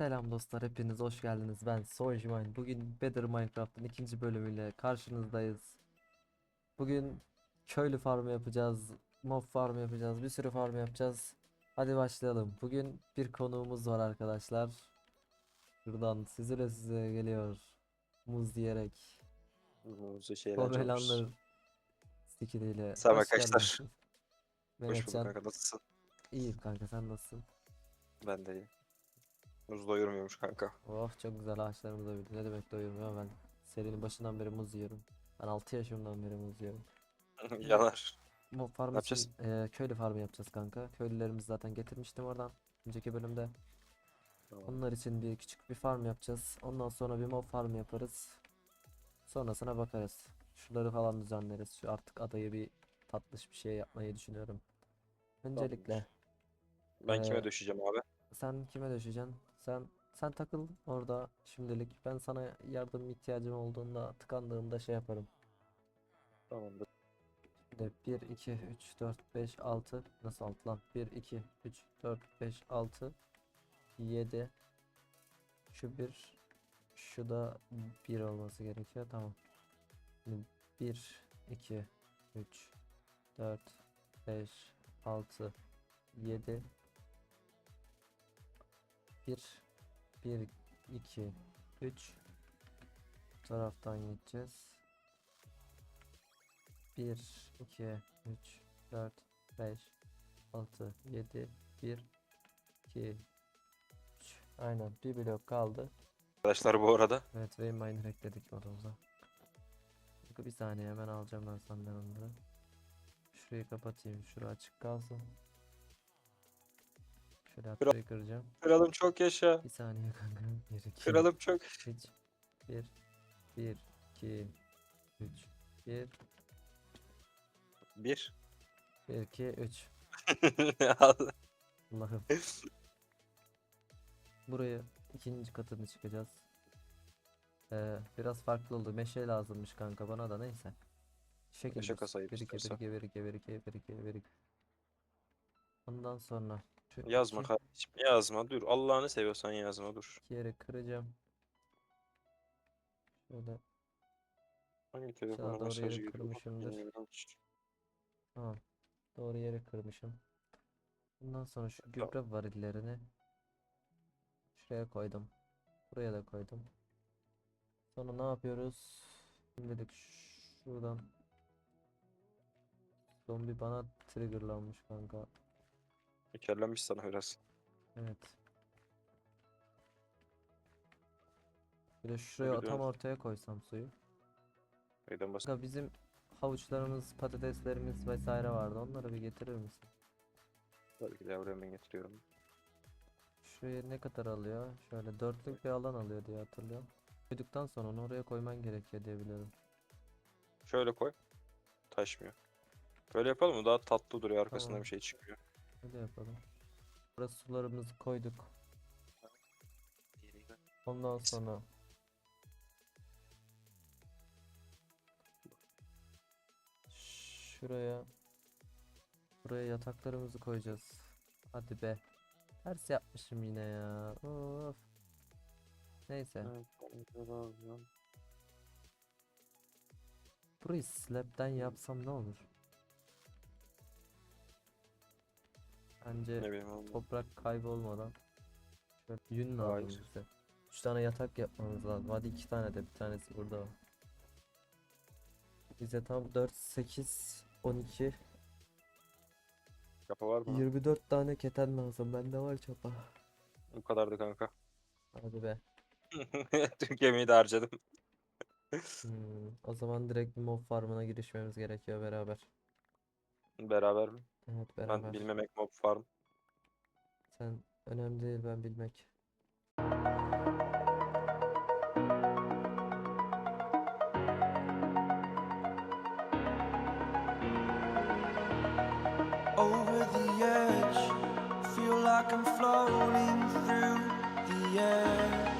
Selam dostlar, hepiniz hoş geldiniz. Ben Souljiman. Bugün Better Minecraft'ın ikinci bölümüyle karşınızdayız. Bugün köylü farmı yapacağız, mob farmı yapacağız, bir sürü farm yapacağız. Hadi başlayalım. Bugün bir konuğumuz var arkadaşlar. Şuradan sizlere size geliyor. Muz diyerek. Muzlu şeyler Pomelanlar stikeriyle. Selam arkadaşlar. Hoş bulduk kanka nasılsın? iyiyim kanka sen nasılsın? Ben de iyi. Muz doyurmuyormuş kanka. Oh çok güzel ağaçlarımız da büyüdü. Ne demek doyurmuyor ben serinin başından beri muz yiyorum. Ben 6 yaşımdan beri muz yiyorum. Yanar. Bu farm yapacağız? için eee, köylü farmı yapacağız kanka. Köylülerimizi zaten getirmiştim oradan. Önceki bölümde. Tamam. Onlar için bir küçük bir farm yapacağız. Ondan sonra bir mob farm yaparız. Sonrasına bakarız. Şuları falan düzenleriz. Şu artık adayı bir tatlış bir şey yapmayı düşünüyorum. Öncelikle Ben kime Ee, döşeceğim abi? Sen kime düşeceksin? Sen sen takıl orada şimdilik. Ben sana yardım ihtiyacım olduğunda tıkandığımda şey yaparım. Tamamdır. De 1 2 3 4 5 6 nasıl 6 lan? 1 2 3 4 5 6 7 şu bir şu da 1 olması gerekiyor. Tamam. 1 2 3 4 5 6 7 1 1 2 3 Bu taraftan gideceğiz. 1 2 3 4 5 6 7 1 2 3 Aynen bir blok kaldı. Arkadaşlar bu arada Evet ve miner ekledik modumuza. Bir saniye hemen alacağım ben senden onları. Şurayı kapatayım. Şura açık kalsın. Şöyle hattayı kıracağım. kralım çok yaşa. Bir saniye kanka. 1 2 Kralım çok 3 1 1 2 3 1 Bir. 1 2 3 Allah'ım. Buraya ikinci katını çıkacağız. Ee, biraz farklı oldu. Meşe lazımmış kanka bana da neyse. Şekil Meşe kasayı 1 2 1 istersen. 2 1 2 1 2 1 2 1 2. Ondan sonra Yazma iki, kardeşim yazma dur. Allah'ını seviyorsan yazma dur. iki yere kıracağım. Şöyle Hangi telefona doğru mesaj yere geliyor? kırmışımdır. Bilmiyorum. tamam. Doğru yere kırmışım. Bundan sonra şu Tamam. gübre varillerini şuraya koydum. Buraya da koydum. Sonra ne yapıyoruz? Şimdilik şuradan zombi bana triggerlanmış kanka. Tekerlenmiş sana biraz. Evet. Bir de şuraya tam Biliyorum. ortaya koysam suyu. Neyden bahsediyorsun? Kanka bizim havuçlarımız, patateslerimiz vesaire vardı. Onları bir getirir misin? Belki de yavrum ben getiriyorum. Şuraya ne kadar alıyor? Şöyle dörtlük bir alan alıyor diye hatırlıyorum. Koyduktan sonra onu oraya koyman gerekiyor diye biliyorum. Şöyle koy. Taşmıyor. Böyle yapalım mı? Daha tatlı duruyor arkasında Tamam. bir şey çıkıyor. Öyle yapalım. Burası sularımızı koyduk. Ondan sonra şuraya buraya yataklarımızı koyacağız. Hadi be. Ters yapmışım yine ya. Of. Neyse. Burayı slab'den yapsam ne olur? Bence Ne bileyim toprak kaybolmadan şöyle yün lazım Hayır. bize. 3 tane yatak yapmamız lazım. Hadi 2 tane de bir tanesi burada var. Bize tam 4 8 12 Kapı var mı? 24 tane keten lazım. Bende var çapa. Bu kadardı kanka. Hadi be. Tüm gemiyi de harcadım. Hmm, o zaman direkt bir mob farmına girişmemiz gerekiyor beraber. Beraber mi? Evet Ben beraber. bilmemek mob farm. Sen önemli değil ben bilmek. over the edge. Feel like I'm floating through the air.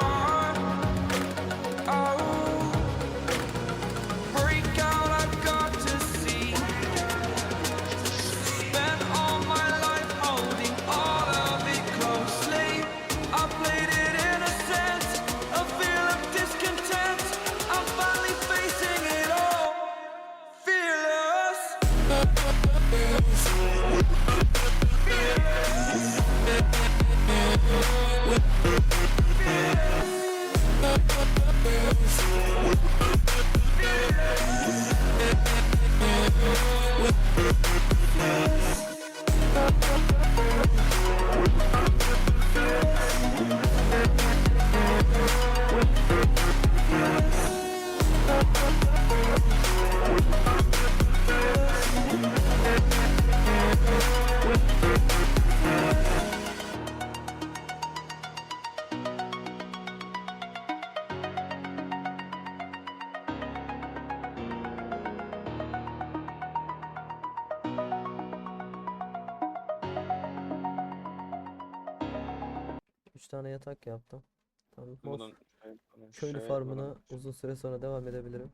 Yeah. 3 tane yatak yaptım. Tamam. Bunun şey, Köylü şey, farmına bunun... uzun süre sonra devam edebilirim.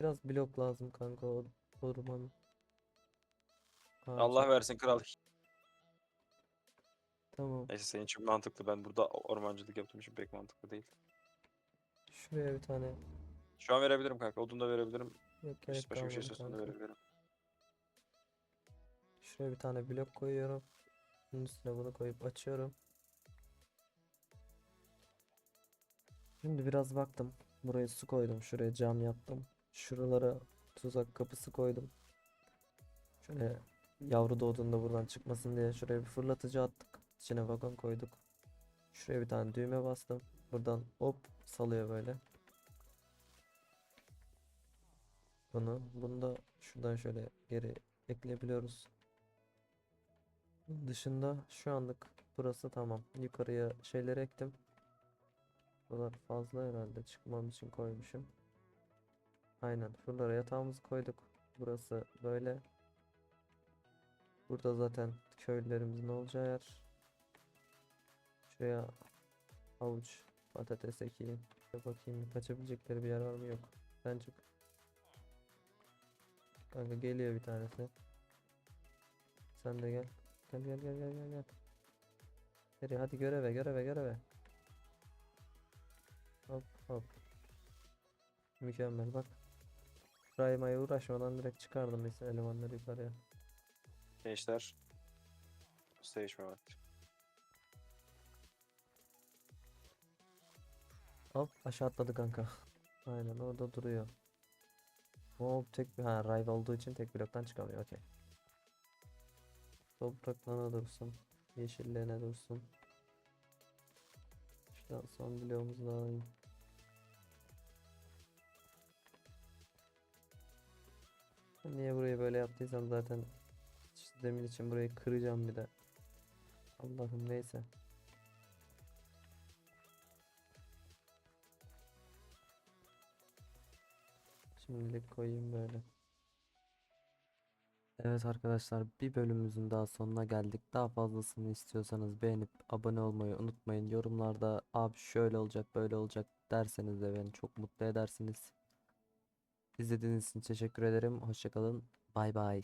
Biraz blok lazım kanka o ormanı. Allah versin kral. Tamam. Neyse senin için mantıklı. Ben burada ormancılık yaptığım için pek mantıklı değil. Şuraya bir tane. Şu an verebilirim kanka. Odun da verebilirim. Yok, evet, işte başka bir şey istiyorsan da verebilirim. Şuraya bir tane blok koyuyorum. Bunun üstüne bunu koyup açıyorum. Şimdi biraz baktım. Buraya su koydum. Şuraya cam yaptım. Şuralara tuzak kapısı koydum. Şöyle yavru doğduğunda buradan çıkmasın diye şuraya bir fırlatıcı attık. İçine vagon koyduk. Şuraya bir tane düğme bastım. Buradan hop salıyor böyle. Bunu, bunu da şuradan şöyle geri ekleyebiliyoruz. Dışında şu anlık burası tamam. Yukarıya şeyleri ektim. Buralar fazla herhalde çıkmam için koymuşum. Aynen. Şuralara yatağımızı koyduk. Burası böyle. Burada zaten köylülerimizin olacağı yer. Şuraya havuç, patates ekeyim. Bakayım kaçabilecekleri bir yer var mı? Yok. Sen çık. Kanka geliyor bir tanesi. Sen de gel. Gel gel gel gel gel gel. Hadi göreve göreve göreve. Hop hop. Mükemmel bak. Raymaya uğraşmadan direkt çıkardım mesela elemanları yukarıya. Gençler. Sevişme vakti. Hop aşağı atladı kanka. Aynen orada duruyor. Hop tek bir ha rive olduğu için tek bloktan çıkamıyor okey. Topraklarına dursun. Yeşilliğine dursun. Şuradan son bloğumuzu da alayım. Niye burayı böyle yaptıysam zaten demin için burayı kıracağım bir de. Allah'ım neyse. Şimdilik koyayım böyle. Evet arkadaşlar bir bölümümüzün daha sonuna geldik. Daha fazlasını istiyorsanız beğenip abone olmayı unutmayın. Yorumlarda abi şöyle olacak böyle olacak derseniz de beni çok mutlu edersiniz. İzlediğiniz için teşekkür ederim. Hoşçakalın. Bay bay.